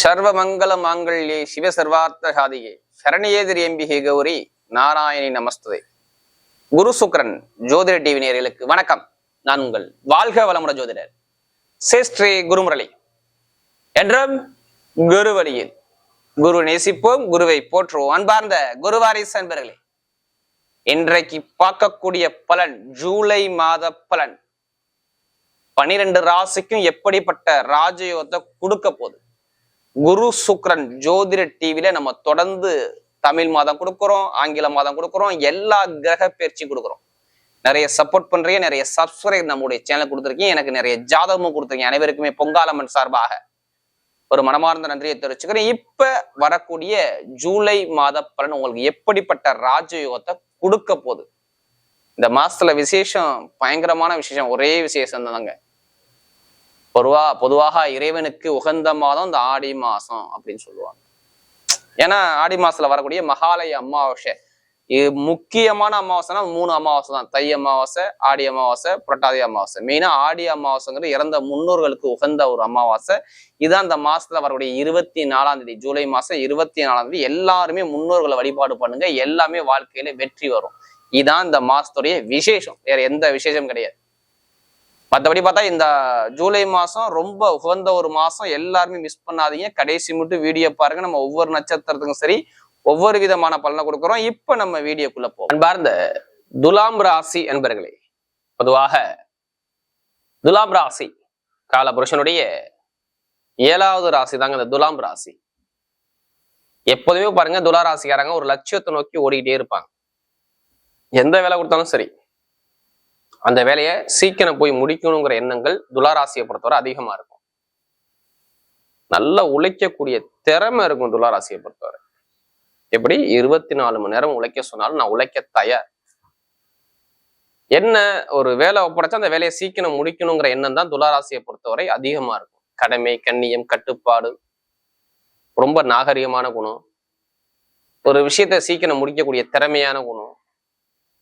சர்வமங்கல மாங்கல்யே சிவ சர்வார்த்த சாதியே சரணியேதிரி எம்பிகை கௌரி நாராயணி நமஸ்துதே. குரு சுக்ரன் ஜோதிட டிவி நேர்களுக்கு வணக்கம். நான் உங்கள் வாழ்க வளமுட ஜோதிடர் சேஸ்ரீ குருமுரளி. என்றும் குரு வழியில் குரு நேசிப்போம் குருவை போற்றுவோம். அன்பார்ந்த குருவாரிஸ் அன்பர்களே இன்றைக்கு பார்க்கக்கூடிய பலன் ஜூலை மாத பலன். பனிரெண்டு ராசிக்கும் எப்படிப்பட்ட ராஜயோகத்தை கொடுக்க போகுது? குரு சுக்ரன் ஜோதிட டிவில நம்ம தொடர்ந்து தமிழ் மாதம் கொடுக்குறோம் ஆங்கில மாதம் கொடுக்குறோம் எல்லா கிரக பயிற்சியும் கொடுக்குறோம். நிறைய சப்போர்ட் பண்றீங்க நிறைய சப்ஸ்கிரைப் நம்முடைய சேனல் கொடுத்துருக்கீங்க. எனக்கு நிறைய ஜாதகமும் கொடுத்துருக்கீங்க. அனைவருக்குமே பொங்காலம்மன் சார்பாக ஒரு மனமார்ந்த நன்றியை தெரிவிச்சுக்கிறேன். இப்ப வரக்கூடிய ஜூலை மாத பலன் உங்களுக்கு எப்படிப்பட்ட ராஜயோகத்தை கொடுக்க போகுது? இந்த மாசத்துல விசேஷம் பயங்கரமான விசேஷம் ஒரே விசேஷம் தாங்க பொதுவா பொதுவாக இறைவனுக்கு உகந்த மாதம் இந்த ஆடி மாசம் அப்படின்னு சொல்லுவாங்க. ஏன்னா ஆடி மாசத்துல வரக்கூடிய மகாலய அமாவாசை. இது முக்கியமான அமாவாசைனா மூணு அமாவாசை தான். தை அமாவாசை ஆடி அமாவாசை புரட்டாதி அமாவாசை. மெயினா ஆடி அமாவாசைங்கிறது இறந்த முன்னோர்களுக்கு உகந்த ஒரு அமாவாசை. இதான் அந்த மாசத்துல வரக்கூடிய இருபத்தி நாலாம் தேதி ஜூலை மாசம் இருபத்தி நாலாம் தேதி எல்லாருமே முன்னோர்களை வழிபாடு பண்ணுங்க. எல்லாமே வாழ்க்கையில வெற்றி வரும். இதான் இந்த மாசத்துடைய விசேஷம். வேற எந்த விசேஷம் கிடையாது. மற்றபடி பார்த்தா இந்த ஜூலை மாசம் ரொம்ப உகந்த ஒரு மாசம் எல்லாருமே மிஸ் பண்ணாதீங்க. கடைசி மட்டும் வீடியோ பாருங்க. நம்ம ஒவ்வொரு நட்சத்திரத்துக்கும் சரி ஒவ்வொரு விதமான பலனை கொடுக்குறோம். இப்ப நம்ம வீடியோக்குள்ள போவோம். அன்பார்ந்த துலாம் ராசி என்பர்களே பொதுவாக துலாம் ராசி காலபுருஷனுடைய ஏழாவது ராசி தாங்க இந்த துலாம் ராசி. எப்போதுமே பாருங்க துலா ராசிக்காரங்க ஒரு லட்சியத்தை நோக்கி ஓடிக்கிட்டே இருப்பாங்க. எந்த வேலை கொடுத்தாலும் சரி அந்த வேலையை சீக்கிரம் போய் முடிக்கணுங்கிற எண்ணங்கள் துளாராசியை பொறுத்தவரை அதிகமா இருக்கும். நல்லா உழைக்கக்கூடிய திறமை இருக்கும் துளாராசியை பொறுத்தவரை. எப்படி? இருபத்தி நாலு மணி நேரம் உழைக்க சொன்னாலும் நான் உழைக்க தயார். என்ன ஒரு வேலை ஒப்படைச்சா அந்த வேலையை சீக்கிரம் முடிக்கணுங்கிற எண்ணம் தான் துளாராசியை பொறுத்தவரை அதிகமா இருக்கும். கடமை கண்ணியம் கட்டுப்பாடு ரொம்ப நாகரிகமான குணம். ஒரு விஷயத்தை சீக்கிரம் முடிக்கக்கூடிய திறமையான குணம்.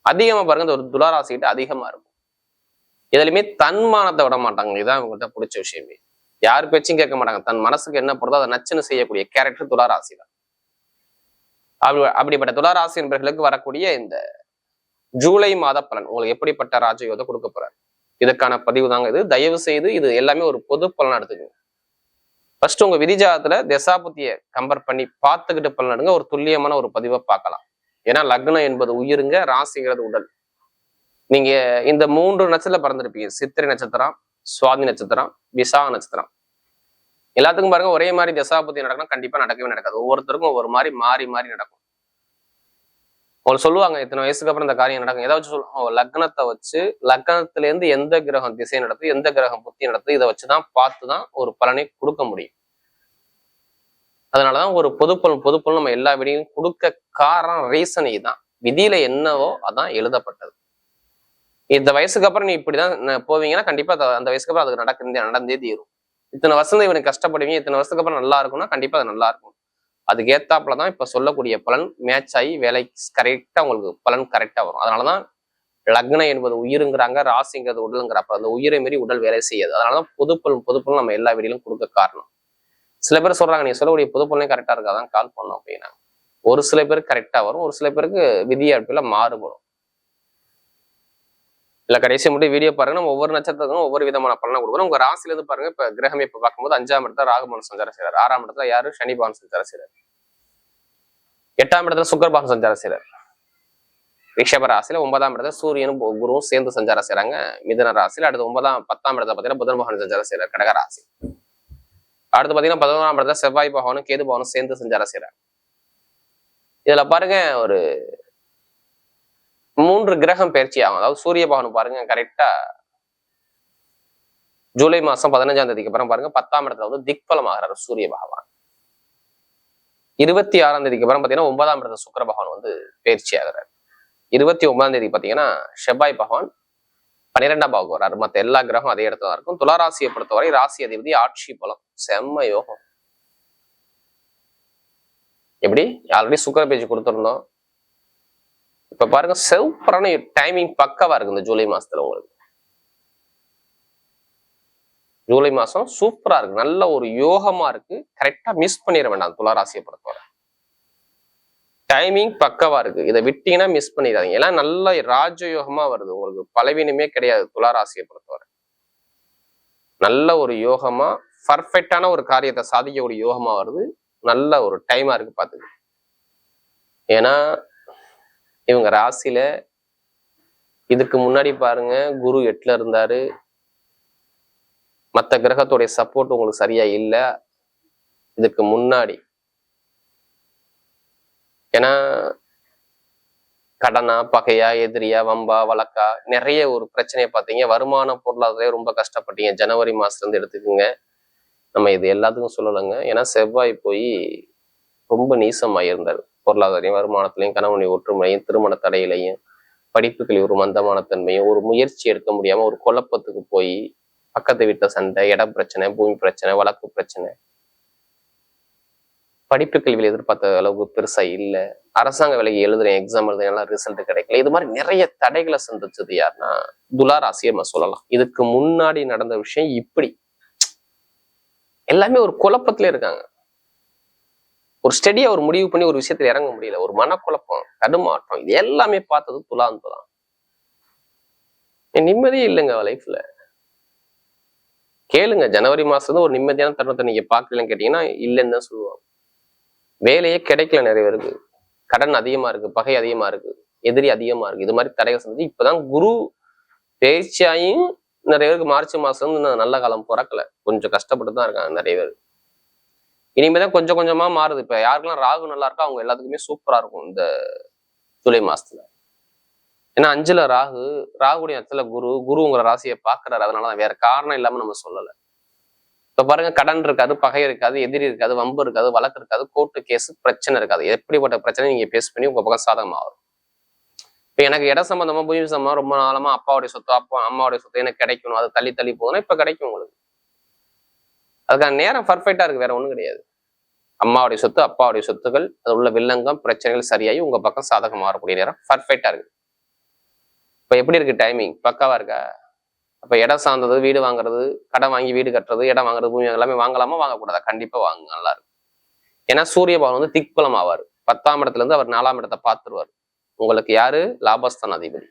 அதிகமா பாருங்க இந்த ஒரு துளாராசிக்கிட்ட அதிகமா இருக்கும். எதுலையுமே தன்மானத்தை விட மாட்டாங்க. இதுதான் அவங்கள்ட்ட பிடிச்ச விஷயமே. யார் பேச்சும் கேட்க மாட்டாங்க. தன் மனசுக்கு என்ன போடுறதோ அதை நச்சுன்னு செய்யக்கூடிய கேரக்டர் துளாராசி தான் அப்படி அப்படிப்பட்ட துளாராசி என்பவர்களுக்கு வரக்கூடிய இந்த ஜூலை மாத பலன் உங்களுக்கு எப்படிப்பட்ட ராஜயோகத்தை கொடுக்க போறாரு? இதுக்கான பதிவு தாங்க இது. தயவு செய்து இது எல்லாமே ஒரு பொது பலன் எடுத்துக்கோங்க. ஃபர்ஸ்ட் உங்க விதிஜாதத்துல தசாபுத்தியை கம்பேர் பண்ணி பார்த்துக்கிட்டு பலன் எடுங்க. ஒரு துல்லியமான ஒரு பதிவை பார்க்கலாம். ஏன்னா லக்னம் என்பது உயிருங்க ராசிங்கிறது உடல். நீங்க இந்த மூன்று நட்சத்திரம் பிறந்திருப்பீங்க. சித்திரை நட்சத்திரம் சுவாதி நட்சத்திரம் விசாக நட்சத்திரம். எல்லாத்துக்கும் பாருங்க ஒரே மாதிரி தசாபுத்தி நடக்கணும். கண்டிப்பா நடக்கவே நடக்காது. ஒவ்வொருத்தருக்கும் ஒவ்வொரு மாதிரி மாறி மாறி நடக்கும். அவங்க சொல்லுவாங்க இத்தனை வயசுக்கு அப்புறம் இந்த காரியம் நடக்கும். ஏதாச்சும் சொல்லுவாங்க. லக்னத்தை வச்சு லக்னத்துல இருந்து எந்த கிரகம் திசை நடத்து எந்த கிரகம் புத்தி நடத்து இதை வச்சுதான் பார்த்து தான் ஒரு பலனை கொடுக்க முடியும். அதனாலதான் ஒரு பொதுப்பலன் பொதுப்பலன் நம்ம எல்லா விடையும் கொடுக்க காரணம் ரீசன் இதுதான் விதியில என்னவோ அதான் எழுதப்பட்டது. இந்த வயசுக்கு அப்புறம் நீ இப்படிதான் போவீங்கன்னா கண்டிப்பா அந்த வயசுக்கு அப்புறம் அதுக்கு நடக்க நடந்தே தீரும். இத்தனை வருஷம் இவனுக்கு கஷ்டப்படுவீங்க இத்தனை வருஷத்துக்கு அப்புறம் நல்லா இருக்கும்னா கண்டிப்பா அது நல்லா இருக்கும். அதுக்கு ஏத்தாப்புல தான் இப்ப சொல்லக்கூடிய பலன் மேட்ச் ஆகி வேலை கரெக்டா உங்களுக்கு பலன் கரெக்டா வரும். அதனாலதான் லக்னம் என்பது உயிருங்கிறாங்க ராசிங்கிறது உடலுங்கிறப்ப அந்த உயிரை மாரி உடல் வேலை செய்யாது. அதனாலதான் பொதுப்பலன் பொதுப்பலன் நம்ம எல்லா வீடியிலும் கொடுக்க காரணம். சில பேர் சொல்றாங்க நீ சொல்லக்கூடிய பொதுப்பலனே கரெக்டா இருக்காதான் கால் பண்ணோம் அப்படின்னா. ஒரு சில பேருக்கு கரெக்டா வரும் ஒரு சில பேருக்கு விதி அடிப்பில் மாறுபடும். இல்ல கடைசி மட்டும் வீடியோ பாருங்க. நம்ம ஒவ்வொரு நட்சத்திரத்துக்கும் ஒவ்வொரு விதமான பலனை கொடுக்குறோம். உங்க ராசில இருந்து பாருங்க இப்ப கிரகம் இப்ப பார்க்கும்போது அஞ்சாம் இடத்துல ராகுபவன் சஞ்சாரம் செய்யறாரு ஆறாம் இடத்துல யாரு? சனி பவன் சஞ்சாரம் செய்யறாரு எட்டாம் இடத்துல சுக்கரபாகன் சஞ்சாரம் செய்யறாரு ரிஷப ராசியில ஒன்பதாம் இடத்துல சூரியனும் குருவும் சேர்ந்து சஞ்சாரம் செய்யறாங்க மிதன ராசியில அடுத்து ஒன்பதாம் பத்தாம் இடத்துல பாத்தீங்கன்னா புதன் பகவான் சஞ்சாரம் செய்யறாரு கடக ராசி. அடுத்து பாத்தீங்கன்னா பதினோராம் இடத்துல செவ்வாய் பகவானும் கேது பகவானும் சேர்ந்து சஞ்சாரம் செய்யறாங்க இதுல பாருங்க ஒரு மூன்று கிரகம் பயிற்சி ஆகும். அதாவது சூரிய பகவான் பாருங்க கரெக்டா ஜூலை மாசம் பதினஞ்சாம் தேதிக்கு அப்புறம் பாருங்க பத்தாம் இடத்துல வந்து திக்பலம் ஆகிறாரு சூரிய பகவான். இருபத்தி ஆறாம் தேதிக்கு அப்புறம் பாத்தீங்கன்னா ஒன்பதாம் இடத்துல சுக்கர பகவான் வந்து பயிற்சி ஆகிறாரு. இருபத்தி ஒன்பதாம் தேதி பாத்தீங்கன்னா செவ்வாய் பகவான் பன்னிரெண்டாம் பாவுக்கு வர்றாரு மற்ற எல்லா கிரகம் அதே இடத்துல தான் இருக்கும். துளாராசியை பொறுத்தவரை ராசி அதிபதி ஆட்சி பலம் செம்ம யோகம். எப்படி? ஆல்ரெடி சுக்கர பேஜ் கொடுத்துருந்தோம். இப்ப பாருங்க செவப்பரான டைமிங் பக்கவா இருக்கு இந்த ஜூலை மாசத்துல உங்களுக்கு. ஜூலை மாசம் சூப்பரா இருக்கு நல்ல ஒரு யோகமா இருக்கு. கரெக்டா மிஸ் பண்ணிட வேண்டாம் துளாராசியை பொறுத்தவரை. டைமிங் பக்கவா இருக்கு இதை விட்டீங்கன்னா மிஸ் பண்ணிடாதீங்க. எல்லாம் நல்ல ராஜயோகமா வருது உங்களுக்கு பலவீனமே கிடையாது துளாராசியை பொறுத்தவரை. நல்ல ஒரு யோகமா பர்ஃபெக்டான ஒரு காரியத்தை சாதிக்கக்கூடிய யோகமா வருது நல்ல ஒரு டைமா இருக்கு பாத்துக்க ஏன்னா இவங்க ராசியில இதுக்கு முன்னாடி பாருங்க குரு எட்டுல இருந்தாரு. மற்ற கிரகத்துடைய சப்போர்ட் உங்களுக்கு சரியா இல்லை. இதுக்கு முன்னாடி. ஏன்னா கடனா பகையா எதிரியா வம்பா வழக்கா நிறைய ஒரு பிரச்சனையை பார்த்தீங்க. வருமான பொருளாதாரே ரொம்ப கஷ்டப்பட்டீங்க. ஜனவரி மாசத்துல இருந்து எடுத்துக்கோங்க. நம்ம இது எல்லாத்துக்கும் சொல்லலைங்க. ஏன்னா செவ்வாய் போய் ரொம்ப நீசமாக பொருளாதாரம் பொருளாதாரையும் வருமானத்திலையும் கணவனை ஒற்றுமையும் திருமண தடையிலையும் படிப்புகளில் ஒரு மந்தமான தன்மையும் ஒரு முயற்சி எடுக்க முடியாம ஒரு குழப்பத்துக்கு போய் பக்கத்து வீட்டு சண்டை இட பிரச்சனை பூமி பிரச்சனை வழக்கு பிரச்சனை. படிப்பு கல்வியில் எதிர்பார்த்த அளவுக்கு பெருசா இல்லை. அரசாங்க வேலைக்கு எழுதுறேன் எக்ஸாம் எழுதுறேன் ரிசல்ட் கிடைக்கல. இது மாதிரி நிறைய தடைகளை சந்திச்சது யாருன்னா துலா ராசியை நம்ம சொல்லலாம். இதுக்கு முன்னாடி நடந்த விஷயம் இப்படி. எல்லாமே ஒரு குழப்பத்திலே இருக்காங்க. ஒரு ஸ்டடியாக ஒரு முடிவு பண்ணி ஒரு விஷயத்துல இறங்க முடியல. ஒரு மனக்குழப்பம் தடுமாற்றம் இது எல்லாமே பார்த்தது துலாந்து தான். நிம்மதியே இல்லைங்க லைஃப்ல கேளுங்க ஜனவரி மாசத்துல ஒரு நிம்மதியான தருணத்தை நீங்க பாக்கலன்னு கேட்டீங்கன்னா இல்லைன்னு தான் சொல்லுவாங்க. வேலையே கிடைக்கல நிறைய பேருக்கு. கடன் அதிகமா இருக்கு பகை அதிகமா இருக்கு எதிரி அதிகமா இருக்கு. இது மாதிரி தடைகள் சந்திச்சு இப்பதான் குரு பேச்சியாயும் நிறைய பேருக்கு மார்ச் மாசம் நல்ல காலம் பிறக்கல. கொஞ்சம் கஷ்டப்பட்டு தான் இருக்காங்க நிறைய பேர். இனிமேதான் கொஞ்சம் கொஞ்சமா மாறுது. இப்ப யாருக்கெல்லாம் ராகு நல்லா இருக்கோ அவங்க எல்லாத்துக்குமே சூப்பரா இருக்கும் இந்த ஜூலை மாசத்துல. ஏன்னா அஞ்சுல ராகு ராகுடைய அத்துல குரு குரு உங்களை ராசியை பாக்குறாரு அதனாலதான் வேற காரணம் இல்லாம நம்ம சொல்லல. இப்ப பாருங்க கடன் இருக்காது பகை இருக்காது எதிரி இருக்காது வம்பு இருக்காது வழக்கு இருக்காது கோர்ட்டு கேஸ் பிரச்சனை இருக்காது. எப்படிப்பட்ட பிரச்சனை நீங்க பேஸ் பண்ணி உங்க பக்கம் சாதகமாக வரும் இப்ப எனக்கு இட சம்பந்தமா பூமி சம்பந்தமா ரொம்ப நாளமா அப்பாவுடைய சொத்து அப்பா அம்மாவுடைய சொத்து எனக்கு கிடைக்கணும். அது தள்ளி தள்ளி போகணும் இப்ப கிடைக்கும் உங்களுக்கு. அதுக்கான நேரம் பர்ஃபெக்டா இருக்கு வேற ஒன்றும் கிடையாது. அம்மாவுடைய சொத்து அப்பாவுடைய சொத்துக்கள் அது உள்ள வில்லங்கம் பிரச்சனைகள் சரியாகி உங்க பக்கம் சாதகம் மாறக்கூடிய நேரம் பர்ஃபெக்டா இருக்கு. இப்போ எப்படி இருக்கு டைமிங் பக்காவா இருக்கா? அப்போ இடம் சார்ந்தது வீடு வாங்குறது கடன் வாங்கி வீடு கட்டுறது இடம் வாங்குறது பூமி எல்லாமே வாங்கலாமா வாங்கக்கூடாதா? கண்டிப்பா வாங்க நல்லா இருக்கும். ஏன்னா சூரிய பகவான் வந்து திக்பலம் ஆவார் பத்தாம் இடத்துல இருந்து அவர் நாலாம் இடத்தை பார்த்துருவார். உங்களுக்கு யாரு? லாபஸ்தான் அதிபதி.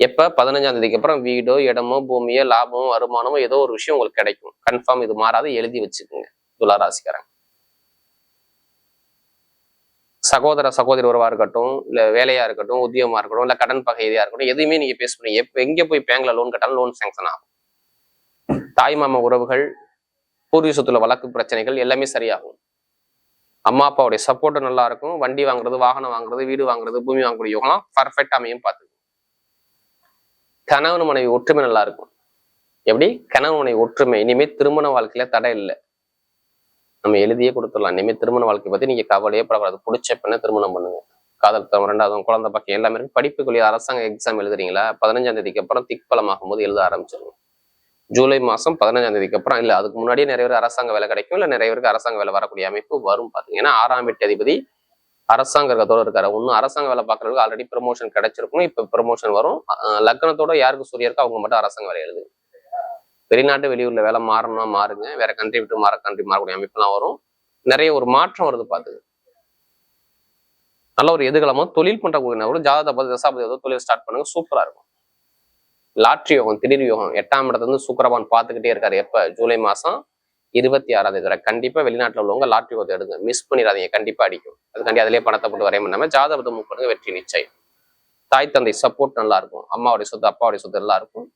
எப்போ? பதினஞ்சாம் தேதிக்கு அப்புறம் வீடோ இடமோ பூமியோ லாபமோ வருமானமோ ஏதோ ஒரு விஷயம் உங்களுக்கு கிடைக்கும். கன்ஃபார்ம் இது மாறாது எழுதி வச்சுக்கோங்க. துளாராசிக்காரங்க சகோதர சகோதரி உறவாக இருக்கட்டும் இல்லை வேலையாக இருக்கட்டும் உத்தியோகமா இருக்கட்டும் இல்லை கடன் பகைதியா இருக்கட்டும் எதுவுமே நீங்க பேச முடியும் எப்போ எங்கே போய் பேங்க்ல லோன் கட்டாலும் லோன் சேங்ஷன் ஆகும். தாய் மாமா உறவுகள் பூர்வீக சொத்துல வழக்கு பிரச்சனைகள் எல்லாமே சரியாகும். அம்மா அப்பாவுடைய சப்போர்ட்டும் நல்லா இருக்கும். வண்டி வாங்குறது வாகனம் வாங்குறது வீடு வாங்குறது பூமி வாங்கக்கூடிய யோகம்லாம் பர்ஃபெக்ட் அமையும் பார்த்துக்கணும் கணவன் மனைவி ஒற்றுமை நல்லா இருக்கும் எப்படி? கணவன் மனைவி ஒற்றுமை. இனிமே திருமண வாழ்க்கையில தடை இல்லை. நம்ம எழுதியே கொடுத்துடலாம். இனிமேல் திருமண வாழ்க்கை பத்தி நீங்க கவலையே படக்கூடாது. பிடிச்ச பெண்ணை திருமணம் பண்ணுங்க. காதல் தரம் ரெண்டாவது குழந்தை பக்கம் எல்லாமே இருக்கு. படிப்புக்குள்ளே அரசாங்க எக்ஸாம் எழுதுறீங்களா? பதினஞ்சாம் தேதிக்கு அப்புறம் திக்பலமாகும் போது எழுத ஆரம்பிச்சிருங்க. ஜூலை மாசம் பதினஞ்சாம் தேதிக்கு அப்புறம் இல்ல அதுக்கு முன்னாடியே நிறைய பேர் அரசாங்க வேலை கிடைக்கும். இல்ல நிறைய பேருக்கு அரசாங்க வேலை வரக்கூடிய அமைப்பு வரும். பாத்தீங்கன்னா ஆறாம் வீட்டு அதிபதி அரசாங்கத்தோட இருக்காரு. ஒன்றும் அரசாங்க வேலை பார்க்குறவங்க ஆல்ரெடி ப்ரமோஷன் கிடைச்சிருக்கும் இப்ப ப்ரமோஷன் வரும். லக்னத்தோட யாருக்கு சூரிய இருக்கோ அவங்க மட்டும் அரசாங்க வேலை எழுது. வெளிநாட்டு வெளியூர்ல வேலை மாறணும்னா மாறுங்க. வேற கண்ட்ரி விட்டு மாற கண்ட்ரி மாறக்கூடிய அமைப்புலாம் வரும். நிறைய ஒரு மாற்றம் வருது பார்த்து நல்ல ஒரு எதிர்காலமும் தொழில் பண்றக்கூடிய ஒரு ஜாதகத்தை பார்த்து தசாபதி ஏதோ தொழில் ஸ்டார்ட் பண்ணுங்க சூப்பரா இருக்கும். லாட்ரி யோகம் திடீர் யோகம் எட்டாம் இடத்துல இருந்து சுக்கரபான் பார்த்துக்கிட்டே இருக்காரு. எப்ப? ஜூலை மாசம் இருபத்தி ஆறாம் தேதி கண்டிப்பா வெளிநாட்டுல உள்ளவங்க லாட்ரி ஓட்டு எடுங்க. மிஸ் பண்ணிடாதீங்க. கண்டிப்பா அடிக்கும். அதுக்காண்டி அதிலே பணத்தை போட்டு வரையும் பண்ணாம ஜாதகத்தை மூவ் பண்ணுங்க. வெற்றி நிச்சயம். தாய் தந்தை சப்போர்ட் நல்லா இருக்கும் அம்மாவுடைய சொத்து அப்பாவுடைய சொத்து நல்லா இருக்கும்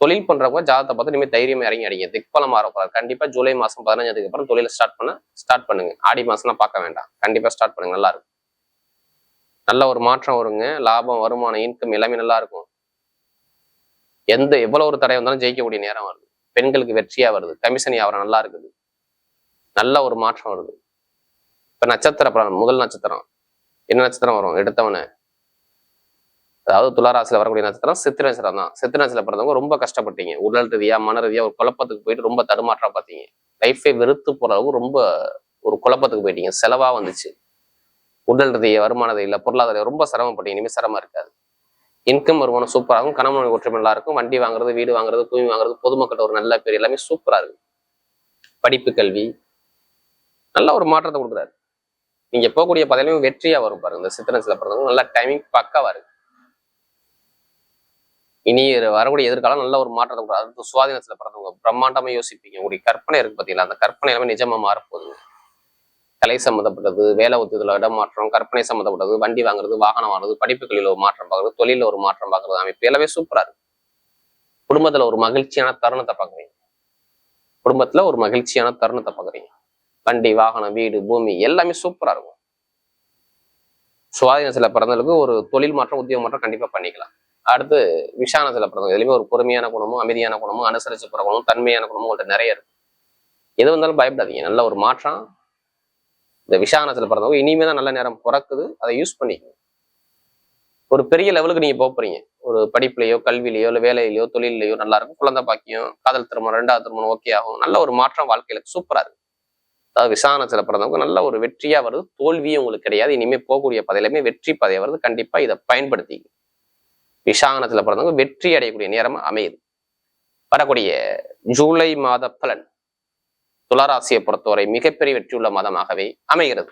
தொழில் பண்றவங்க ஜாதகத்தை பார்த்து இனிமேல் தைரியம் இறங்கி அடிங்க. திக்பலம் மாறக்கூடாது கண்டிப்பா ஜூலை மாசம் பதினஞ்சாவதுக்கு அப்புறம் தொழில ஸ்டார்ட் பண்ண ஸ்டார்ட் பண்ணுங்க. ஆடி மாசம்லாம் பார்க்க வேண்டாம். கண்டிப்பா ஸ்டார்ட் பண்ணுங்க. நல்லா இருக்கும் நல்ல ஒரு மாற்றம் வருங்க. லாபம் வருமானம் இன்கம் எல்லாமே நல்லா இருக்கும் எந்த எவ்வளவு ஒரு தடை வந்தாலும் ஜெயிக்கக்கூடிய நேரம் வருது. பெண்களுக்கு வெற்றியா வருது. கமிஷன் வியாபாரம் நல்லா இருக்குது. நல்ல ஒரு மாற்றம் வருது. இப்ப நட்சத்திர பலன் முதல் நட்சத்திரம். என்ன நட்சத்திரம் வரும்? எடுத்தவன. அதாவது துளாராசியில் வரக்கூடிய நட்சத்திரம் சித்திர நட்சத்திரம் தான். சித்திர நட்சத்திரம் பிறந்தவங்க ரொம்ப கஷ்டப்பட்டீங்க. உடல் ரீதியா மன ரீதியா ஒரு குழப்பத்துக்கு போயிட்டு ரொம்ப தடுமாற்றம் பார்த்தீங்க லைஃபே வெறுத்து போற அளவுக்கு ரொம்ப ஒரு குழப்பத்துக்கு போயிட்டீங்க. செலவா வந்துச்சு. உடல் ரீதியா வருமானதை இல்லை பொருளாதார ரொம்ப சிரமப்பட்டீங்க. இனிமேல் சிரமம் இருக்காது. இன்கம் வருமானம் சூப்பராக இருக்கும் கணவன் ஒற்றுமை நல்லா இருக்கும். வண்டி வாங்குறது வீடு வாங்குறது பூமி வாங்குறது பொதுமக்கள்கிட்ட ஒரு நல்ல பேர் எல்லாமே சூப்பராக இருக்கு படிப்பு கல்வி நல்ல ஒரு மாற்றத்தை கொடுக்குறாரு. நீங்க போகக்கூடிய பதவியும் வெற்றியாக வரும் பாருங்க. இந்த சித்திரன்ஸில் பிறந்தவங்க நல்ல டைமிங் பக்காவாக இருக்கு. இனி வரக்கூடிய எதிர்காலம் நல்ல ஒரு மாற்றத்தை கொடுக்குறாரு. அது சுவாதீனத்துல பிறந்தவங்க பிரம்மாண்டமா யோசிப்பீங்க. உங்களுடைய கற்பனை இருக்கு பார்த்தீங்களா அந்த கற்பனை எல்லாமே நிஜமாக மாறப்போகுது. கலை சம்மந்தப்பட்டது வேலை உத்தியத்தில் இடமாற்றம் கற்பனை சம்மந்தப்பட்டது வண்டி வாங்குறது வாகனம் வாங்குறது படிப்புகளில் ஒரு மாற்றம் பார்க்குறது தொழிலில் ஒரு மாற்றம் பார்க்கறது அமைப்பு எல்லாமே சூப்பராக இருக்கு. குடும்பத்துல ஒரு மகிழ்ச்சியான தருணத்தை பார்க்குறீங்க. குடும்பத்துல ஒரு மகிழ்ச்சியான தருணத்தை பார்க்குறீங்க. வண்டி வாகனம் வீடு பூமி எல்லாமே சூப்பரா இருக்கும். சுவாதீனத்துல பிறந்தவங்களுக்கு ஒரு தொழில் மாற்றம் உத்தியோக மாற்றம் கண்டிப்பா பண்ணிக்கலாம். அடுத்து விஷானத்துல பிறந்தவங்க எதுலையுமே ஒரு பொறுமையான குணமும் அமைதியான குணமும் அனுசரிச்சு போற குணமும் தன்மையான குணமும் உங்கள்கிட்ட நிறைய இருக்கு. எது வந்தாலும் பயப்படாதீங்க. நல்ல ஒரு மாற்றம் இந்த விஷானத்துல பிறந்தவங்க இனிமே தான் நல்ல நேரம் பிறக்குது. அதை யூஸ் பண்ணிக்கங்க. ஒரு பெரிய லெவலுக்கு நீங்க போக போறீங்க ஒரு படிப்புலையோ கல்வியிலையோ இல்லை வேலையிலையோ தொழிலையோ நல்லா இருக்கும். குழந்தை பாக்கியம் காதல் திருமணம் ரெண்டாவது திருமணம் ஓகே ஆகும். நல்ல ஒரு மாற்றம் வாழ்க்கையில சூப்பரா இருக்கு. அதாவது விசாரணத்துல பிறந்தவங்க நல்ல ஒரு வெற்றியா வருது. தோல்வியும் உங்களுக்கு கிடையாது. இனிமே போகக்கூடிய பதையிலுமே வெற்றி பதைய வருது. கண்டிப்பா இதை பயன்படுத்தி விஷானத்துல பிறந்தவங்க வெற்றி அடையக்கூடிய நேரமா அமையுது. வரக்கூடிய ஜூலை மாத பலன். துளராசியை பொறுத்தவரை மிகப்பெரிய வெற்றியுள்ள மதமாகவே அமைகிறது.